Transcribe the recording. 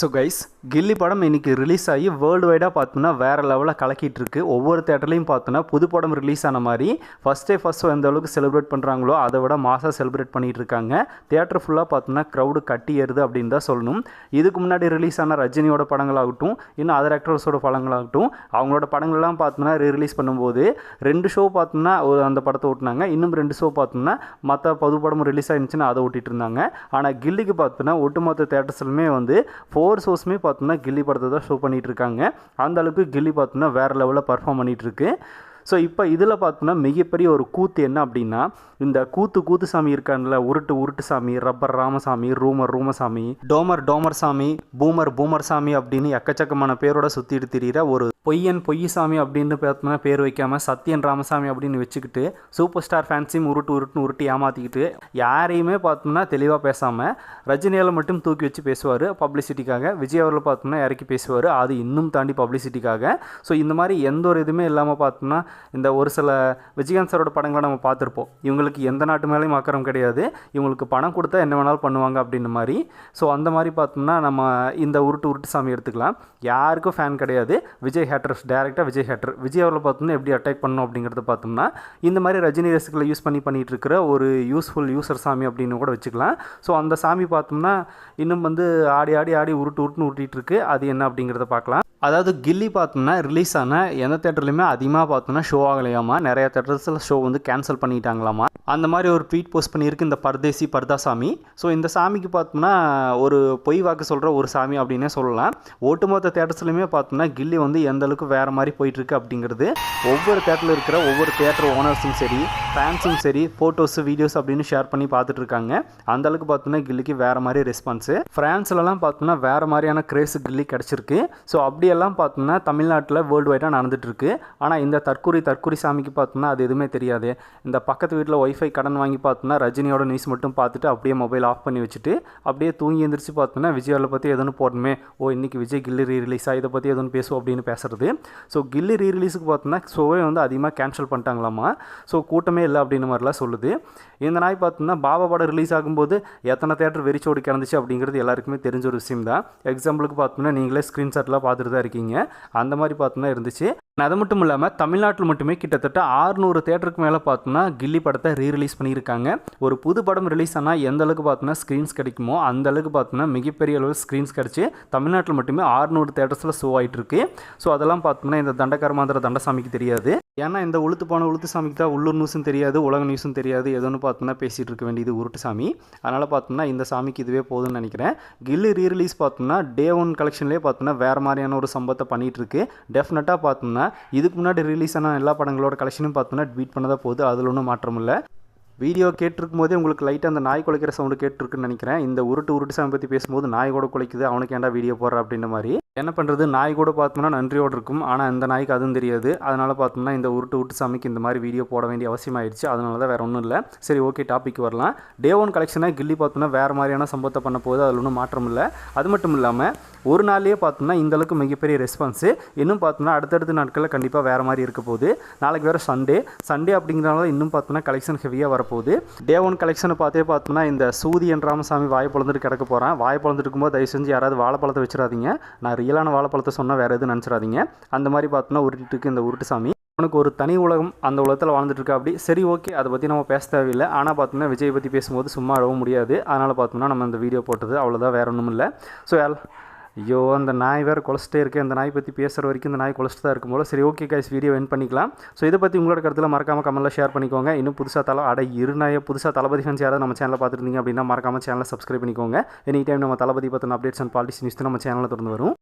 So guys கில்லி படம் இன்னைக்கு release ஆகி வேர்ல்டு வைடாக பார்த்தோன்னா வேறு லெவலில் கலக்கிட்டு இருக்கு. ஒவ்வொரு தேட்டர்லையும் பார்த்தோன்னா புது படம் ரிலீஸ் ஆன மாதிரி ஃபஸ்ட் டே ஃபஸ்ட் எந்த அளவுக்கு செலிப்ரேட் பண்ணுறாங்களோ அதை விட மாசாக செலிப்ரேட் பண்ணிகிட்டு இருக்காங்க. தேட்டர் ஃபுல்லாக பார்த்தோன்னா க்ரௌடு கட்டி ஏறுது அப்படின்னு தான் சொல்லணும். இதுக்கு முன்னாடி ரிலீஸ் ஆன ரஜினியோட படங்களாகட்டும் இன்னும் அதர் ஆக்டர்ஸோட படங்களாகட்டும் அவங்களோட படங்கள்லாம் பார்த்தோன்னா ரிலீஸ் பண்ணும்போது ரெண்டு ஷோ பார்த்தோன்னா ஒரு அந்த படத்தை ஓட்டினாங்க. இன்னும் ரெண்டு ஷோ பார்த்தோம்னா மற்ற புது படமும் ரிலீஸ் ஆயிருந்துச்சுன்னா அதை ஓட்டிகிட்டு இருந்தாங்க. ஆனால் கில்லிக்கு பார்த்தோன்னா ஒட்டுமொத்த தேட்டர்ஸ்லுமே வந்து ஃபோர் ஷோஸுமே பார்த்தோம்னா கில்லி படத்தை தான் ஷோ பண்ணிகிட்டு இருக்காங்க அந்த அளவுக்கு கில்லி பார்த்தோம்னா வேறு லெவலில் பர்ஃபார்ம் பண்ணிகிட்ருக்கு. ஸோ இப்போ இதில் பார்த்தோன்னா மிகப்பெரிய ஒரு கூத்து என்ன அப்படின்னா இந்த கூத்து கூத்து சாமி இருக்கான்ல உருட்டு உருட்டு சாமி ரப்பர் ராமசாமி ரூமர் ரூமசாமி டோமர் டோமர் சாமி பூமர் பூமர் சாமி அப்படின்னு எக்கச்சக்கமான பேரோட சுற்றிட்டு திரியிற ஒரு பொய்யன் பொய்யசாமி அப்படின்னு பார்த்தோம்னா பேர் வைக்காமல் சத்யன் ராமசாமி அப்படின்னு வச்சுக்கிட்டு சூப்பர் ஸ்டார் ஃபேன்ஸையும் உருட்டு உருட்டுன்னு உருட்டி ஏமாற்றிக்கிட்டு யாரையுமே பார்த்தோம்னா தெளிவாக பேசாமல் ரஜினியால் மட்டும் தூக்கி வச்சு பேசுவார். பப்ளிசிட்டிக்காக விஜய் அவர்கள் பார்த்தோம்னா இறக்கி பேசுவார். அது இன்னும் தாண்டி பப்ளிசிட்டிக்காக ஸோ இந்த மாதிரி எந்த ஒரு இதுவுமே இல்லாமல் பார்த்தோம்னா இந்த ஒரு சில விஜயகாந்த் சாரோட படங்களை நம்ம பார்த்துருப்போம். இவங்களுக்கு எந்த நாட்டு மேலேயும் அக்கறம் கிடையாது. இவங்களுக்கு பணம் கொடுத்தா என்ன வேணாலும் பண்ணுவாங்க அப்படின்ற மாதிரி. ஸோ அந்த மாதிரி பார்த்தோம்னா நம்ம இந்த உருட்டு உருட்டு சாமி எடுத்துக்கலாம். யாருக்கும் ஃபேன் கிடையாது. விஜய் ஹேட்டர்ஸ் டேரெக்டாக விஜய் ஹேட்டர் விஜய் அவரில் பார்த்தோம்னா எப்படி அட்டாக் பண்ணணும் அப்படிங்கிறத பார்த்தோம்னா இந்த மாதிரி ரஜினி ரசிகளை யூஸ் பண்ணி பண்ணிகிட்டு இருக்கிற ஒரு யூஸ்ஃபுல் யூசர் சாமி அப்படின்னு கூட வச்சுக்கலாம். ஸோ அந்த சாமி பார்த்தோம்னா இன்னும் வந்து ஆடி ஆடி ஆடி உருட்டு உருட்டுன்னு உருட்டிட்டு இருக்கு அது என்ன அப்படிங்கிறத பார்க்கலாம். அதாவது கில்லி பார்த்தோம்னா ரிலீஸ் ஆன எந்த தேட்டர்லையுமே அதிகமாக பார்த்தோம்னா ஷோ ஆகலையாமா? நிறைய தேட்டர்ஸில் ஷோ வந்து கேன்சல் பண்ணிட்டாங்களாமா? அந்த மாதிரி ஒரு ட்வீட் போஸ்ட் பண்ணியிருக்கு இந்த பர்தேசி பர்தாசாமி. ஸோ இந்த சாமிக்கு பார்த்தோம்னா ஒரு பொய் வாக்கு சொல்கிற ஒரு சாமி அப்படின்னே சொல்லலாம். ஒட்டுமொத்த தேட்டர்ஸ்லையுமே பார்த்தோம்னா கில்லி வந்து எந்த அளவுக்கு வேறு மாதிரி போயிட்டுருக்கு அப்படிங்கிறது. ஒவ்வொரு தேட்டரில் இருக்கிற ஒவ்வொரு தேட்டர் ஓனர்ஸும் சரி ஃபேன்ஸும் சரி ஃபோட்டோஸ் வீடியோஸ் அப்படின்னு ஷேர் பண்ணி பார்த்துட்டு இருக்காங்க அந்த அளவுக்கு பார்த்தோம்னா கில்லிக்கு வேறு மாதிரி ரெஸ்பான்ஸு ஃப்ரான்ஸ்லலாம் பார்த்தோம்னா வேறு மாதிரியான கிரேஸ் கில்லி கிடச்சிருக்கு. ஸோ அப்படியெல்லாம் பார்த்தோம்னா தமிழ்நாட்டில் வேர்ல்டு வைடாக நடந்துட்டுருக்கு ஆனால் இந்த தற்கூரி தற்கூரி சாமிக்கு பார்த்தோம்னா அது எதுவுமே தெரியாது. இந்த பக்கத்து வீட்டில் ஒய்ஃப் கடன் வாங்கி பார்த்தோன்னா ரஜினியோட நியூஸ் மட்டும் பார்த்துட்டு அப்படியே மொபைல் ஆஃப் பண்ணி வச்சுட்டு அப்படியே தூங்கி எந்திரிச்சு பார்த்தோம்னா விஜயாவில் பற்றி எதுவும் போடணுமே. ஓ இன்னைக்கு விஜய் கில்லி ரீ ரிலீஸாக இதை பற்றி எதுவும் பேசுவோம் அப்படின்னு பேசுறது. ஸோ கில்லி ரீ ரிலீஸுக்கு பார்த்தோன்னா ஷோவே வந்து அதிகமாக கேன்சல் பண்ணிட்டாங்களாமா? ஸோ கூட்டமே இல்லை அப்படின்னு மாதிரிலாம் சொல்லுது. இந்த நாய் பார்த்தோன்னா பாபா படம் ரிலீஸ் ஆகும்போது எத்தனை தேட்டர் வெறிச்சோடி கிடந்துச்சு அப்படிங்கிறது எல்லாருக்குமே தெரிஞ்ச ஒரு விஷயம் தான் எக்ஸாம்பிளுக்கு பார்த்தோம்னா நீங்களே ஸ்க்ரீன்ஷாட்லாம் பார்த்துட்டு தான் இருக்கீங்க. அந்த மாதிரி பார்த்தோம்னா இருந்துச்சு. அது மட்டும் இல்லாமல் தமிழ்நாட்டில் மட்டுமே கிட்டத்தட்ட ஆறுநூறு தேட்டருக்கு மேலே பார்த்தோம்னா கில்லி படத்தை ரீ ரிலீஸ் பண்ணியிருக்காங்க. ஒரு புது படம் ரிலீஸ் ஆனால் எந்த அளவுக்கு பார்த்தோம்னா ஸ்க்ரீன்ஸ் கிடைக்குமோ அந்த அளவுக்கு பார்த்தோம்னா மிகப்பெரிய அளவில் ஸ்க்ரீன்ஸ் கிடச்சி தமிழ்நாட்டில் மட்டுமே ஆறுநூறு தேட்டர்ஸில் ஷோ ஆகிட்டு இருக்கு ஸோ அதெல்லாம் பார்த்தோம்னா இந்த தண்டகரமாந்திர தண்டசாமிக்கு தெரியாது. ஏன்னா இந்த உளுத்து போன உளுத்து சாமிக்கு தான் உள்ளூர் நியூஸும் தெரியாது உலக நியூஸும் தெரியாது எதுன்னு பார்த்தோம்னா பேசிகிட்டு இருக்க வேண்டியது உருட்டு சாமி. அதனால் பார்த்தோம்னா இந்த சாமிக்கு இதுவே போதும்னு நினைக்கிறேன். கில்லு ரீரிலீஸ் பார்த்தோம்னா டே ஒன் கலெக்ஷன்லேயே பார்த்தோம்னா வேறு மாதிரியான ஒரு சம்பவத்தை பண்ணிகிட்டு இருக்கு டெஃபினட்டாக பார்த்தோம்னா இதுக்கு முன்னாடி ரிலீஸ் ஆன எல்லா படங்களோட கலெக்ஷனும் பார்த்தோம்னா ட்வீட் பண்ணதான் போகுது. அதில் ஒன்றும் மாற்றம் இல்லை. வீடியோ கேட்டிருக்கும் போதே உங்களுக்கு லைட்டாக அந்த நாய் குலைக்கிற சவுண்டு கேட்டிருக்குன்னு நினைக்கிறேன். இந்த உருட்டு உருட்டு சாமி பற்றி பேசும்போது நாய் கூட குலைக்குது. அவனுக்கு ஏன்டா வீடியோ போடுற அப்படின்ற மாதிரி. என்ன பண்ணுறது நாய் கூட பார்த்தோம்னா நன்றியோடு இருக்கும். ஆனால் இந்த நாய்க்கு அதுவும் தெரியாது. அதனால் பார்த்தோம்னா இந்த உருட்டு விட்டு சாமிக்கு இந்த மாதிரி வீடியோ போட வேண்டிய அவசியம் ஆயிடுச்சு அதனால தான் வேறு ஒன்றும் இல்லை. சரி ஓகே டாபிக் வரலாம். டே ஒன் கலெக்ஷனாக கில்லி பார்த்தோம்னா வேறு மாதிரியான சம்பவத்தை பண்ண போது அதில் ஒன்றும் மாற்றம் இல்லை. அது மட்டும் இல்லாமல் ஒரு நாள்லேயே பார்த்தோம்னா இந்த அளவுக்கு மிகப்பெரிய ரெஸ்பான்ஸு இன்னும் பார்த்தோம்னா அடுத்தடுத்த நாட்களில் கண்டிப்பாக வேறு மாதிரி இருக்க போகுது. நாளைக்கு வேறு சண்டே சண்டே அப்படிங்கிறனால இன்னும் பார்த்தோம்னா கலெக்ஷன் ஹெவியாக வரப்போகுது. டே ஒன் கலெக்ஷனை பார்த்தே பார்த்தோம்னா இந்த சூதியன் ராமசாமி வாய் பிளந்துட்டு கிடக்க போகிறேன் வாய் பிளந்துட்டு இருக்கும்போது தயவு செஞ்சு யாராவது வாழைப்பழத்தை வச்சிடாதீங்க. நான் இயலான வாழைப்பழத்தை சொன்னால் வேறு எதுவும் நினச்சிடாதீங்க. அந்த மாதிரி பார்த்தோன்னா உருட்டுக்கு இந்த உருட்டு சாமி உனக்கு ஒரு தனி உலகம் அந்த உலகத்தில் வாழ்ந்துட்டு இருக்கா அப்படி. சரி ஓகே. அதை பற்றி நம்ம பேச தேவையில்லை. ஆனால் பார்த்தோம்னா விஜய் பற்றி பேசும்போது சும்மா அழவும் முடியாது. அதனால் பார்த்தோம்னா நம்ம இந்த வீடியோ போட்டது அவ்வளோதான் வேறு ஒன்றும் இல்லை. ஸோ ஐயோ அந்த நாய் வேறு குழச்சிட்டே இருக்குது அந்த நாய் பற்றி பேசுகிற வரைக்கும் இந்த நாய் குழச்சிட்டு தான் இருக்கும் போல. சரி ஓகே கைஸ் வீடியோ என் பண்ணிக்கலாம். ஸோ இதை பற்றி உங்களோட கருத்தில் மறக்காமல் கமெண்ட்டில் ஷேர் பண்ணிக்கோங்க. இன்னும் புதுசாக தலை அட இரு நாயை. புதுசாக தளபதி ஃபேன்ஸ் யாராவது நம்ம சேனலில் பார்த்துருந்தீங்க அப்படின்னா மறக்காம சேனலை சப்ஸ்கிரைப் பண்ணிக்கோங்க. எனி டைம் நம்ம தளபதி பற்றின அப்டேட்ஸ் அண்ட் பாலிசி நியூஸ் நம்ம சேனலில் தொடர்ந்து வரும்.